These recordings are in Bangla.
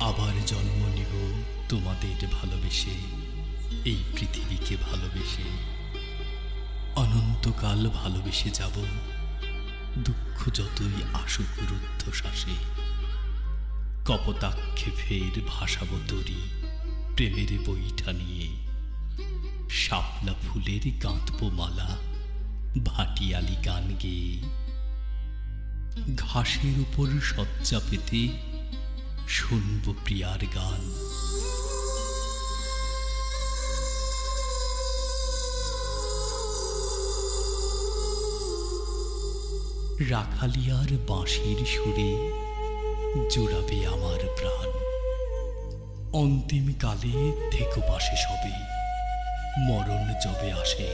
আবার জন্ম নিব তোমাদের ভালোবেসে, এই পৃথিবীকে ভালোবেসে। অনন্তকাল ভালোবেসে যাব, দুঃখ যতই আসুক রুদ্ধশ্বাসে কপতাক্ষেপের ভাসাবো তরি, প্রেমের বইটা নিয়ে। শাপলা ফুলের গাঁথব মালা, ভাটিয়ালি গান গেয়ে। ঘাসের উপর শয্যা পেতে শুনব প্রিয়ার গান। রাখালিয়ার বাঁশির সুরে জুড়াবে আমার প্রাণ। অন্তিম কালে থেকো পাশে সবে, মরণ যবে আসে,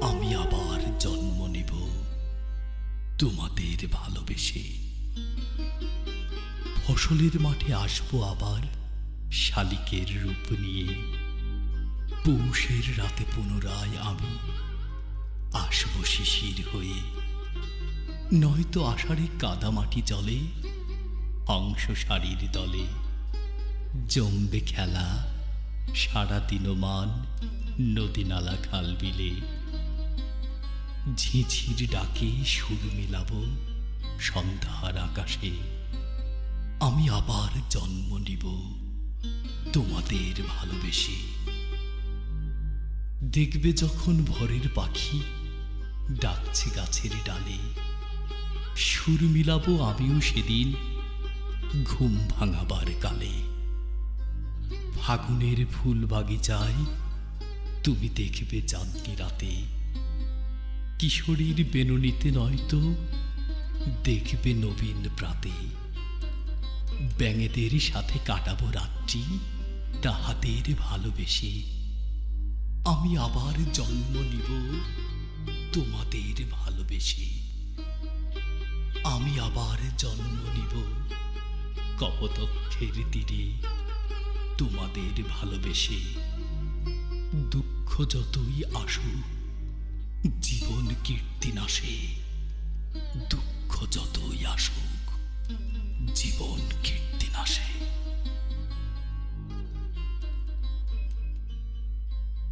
আমি আবার জন্ম নেব তোমাদের ভালোবেসে। ফসলের মাঠে আসব আবার, শালিকের রূপ নিয়ে। পৌষের রাতে পুনরায় আমি আসব শিশির হয়ে। নয়তো আষাঢ়ে কাদামাটি জলে, অংশ শাড়ির দলে। জমবে খেলা সারা দিনমান নদী নালা খাল বিলে। ঝিঝির ডাকে সুর মিলাব সন্ধ্যার আকাশে। আমি আবার জন্ম নিব তোমাদের ভালোবেসে। দেখবে যখন ভোরের পাখি ডাকছে গাছের ডালে, সুর মিলাবো আমিও সেদিন ঘুম ভাঙাবার কালে। ফাগুনের ফুল বাগিচায় তুমি দেখবে চাঁদনি রাতে। কিশোরীর বেনুনিতে নয়তো দেখবে নবীন প্রাতে। ব্যাঙেদের সাথে কাটাবো রাত্রি, তাহাদের ভালোবেসে। আমি আবার জন্ম নিব তোমাদের ভালোবেসে। আমি আবার জন্ম নিব কপতক্ষের তীরে তোমাদের ভালোবেসে। দুঃখ যতই আসুক, জীবন কীর্তি নাশে দুঃখ যতই আসুক জীবন কীর্তি নাশে